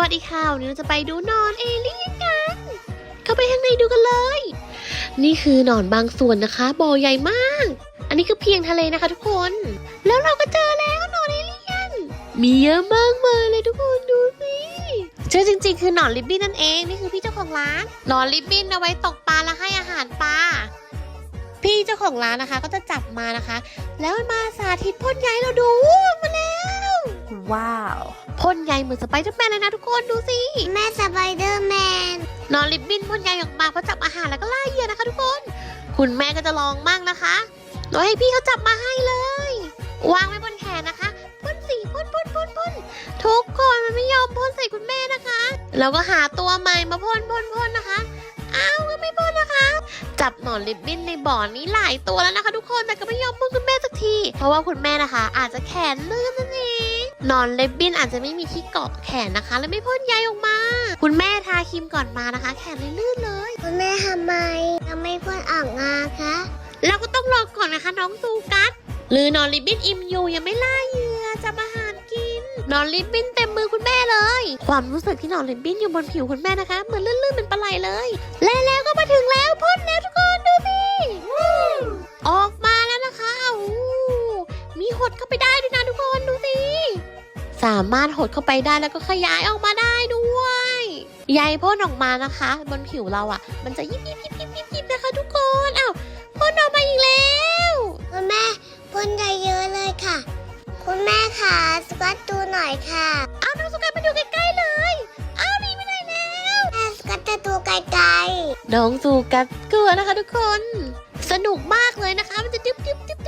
วัสดีค่ะวันนี้เราจะไปดูนอนเอเลี่ยนกัน เข้าไปข้างในดูกันเลย นี่คือหนอนบางส่วนนะคะบ่อใหญ่มาก อันนี้คือเพียงทะเลนะคะ ทุกคน แล้วเราก็เจอแล้วหนอนเอเลี่ยน มีเยอะมากมายเลยทุกคนดูสิชื่อจริง ๆ คือหนอนลิบบิ้นนั่นเอง นี่คือพี่เจ้าของร้าน หนอนลิบบิ้นเอาไว้ตกปลาและให้อาหารปลา พี่เจ้าของร้านนะคะ ก็จะจับมานะคะ แล้วมาสาธิตพ่นใยเราดูมาแล้ว ว้าว พ่นใยเหมือนสไปเดอร์แมนเลยนะทุกคนดูสิแม่สไปเดอร์แมนนอนลิบบิ้นพ่นใยออกมาเพราะจับอาหารแล้วก็ล่าเหยื่อนะคะทุกคน คุณแม่ก็จะลองมั่งนะคะโดยให้พี่เขาจับมาให้เลย วางไว้บนแขนนะคะพ่นสีพ่นพ่นพ่นพ่นทุกคนมันไม่ยอมพ่นใส่คุณแม่นะคะเราก็หาตัวใหม่มาพ่นพ่นพ่นนะคะอ้าวก็ไม่พ่นนะคะ จับหนอนลิบบิ้นในบ่อนี้หลายตัวแล้วนะคะ ทุกคนแต่ก็ไม่ยอมพ่นคุณแม่สักที เพราะว่าคุณแม่นะคะ อาจจะแขนลื่นนั่นเองห นอนลิบบิ้นอาจจะไม่มีที่เกาะแขนนะคะและไม่พ่นใยออกมา คุณแม่ทาครีมก่อนมานะคะ แขนเลยลื่นเลย คุณแม่ทำไมทำไมเพื่อนออกงานคะเราก็ต้องรอก่อนนะคะ น้องซูกัสหรือนอนลิบบิ้นอิ่มอยู่ยังไม่ล่าเหยื่อจับอาหารกิน นอนลิบบิ้นเต็มมือคุณแม่เลย ความรู้สึกที่นอนลิบบิ้นอยู่บนผิวคุณแม่นะคะ เหมือนลื่นๆเป็นปลาไหลเลย และแล้วก็มาถึงแล้ว สามารถหดเข้าไปได้แล้วก็ขยายออกมาได้ด้วยใยพ่นออกมานะคะ บนผิวเราอะ่ะ มันจะยิบยิบยิบยิบยิบยิบนะคะ ทุกคนอ้าวพ่นออกมาอีกแล้วคุณแม่พ่นได้เยอะเลยค่ะ คุณแม่ค่ะสกัดดูหน่อยค่ะเอาน้องสกายมาดูใกล้ๆเลยเอาหนีไปไหนแล้วแม่สกัดจะดูไกลน้องสูกัดกลัวนะคะ ทุกคน สนุกมากเลยนะคะ มันจะดึบดึบดึบดึบดึบดึบ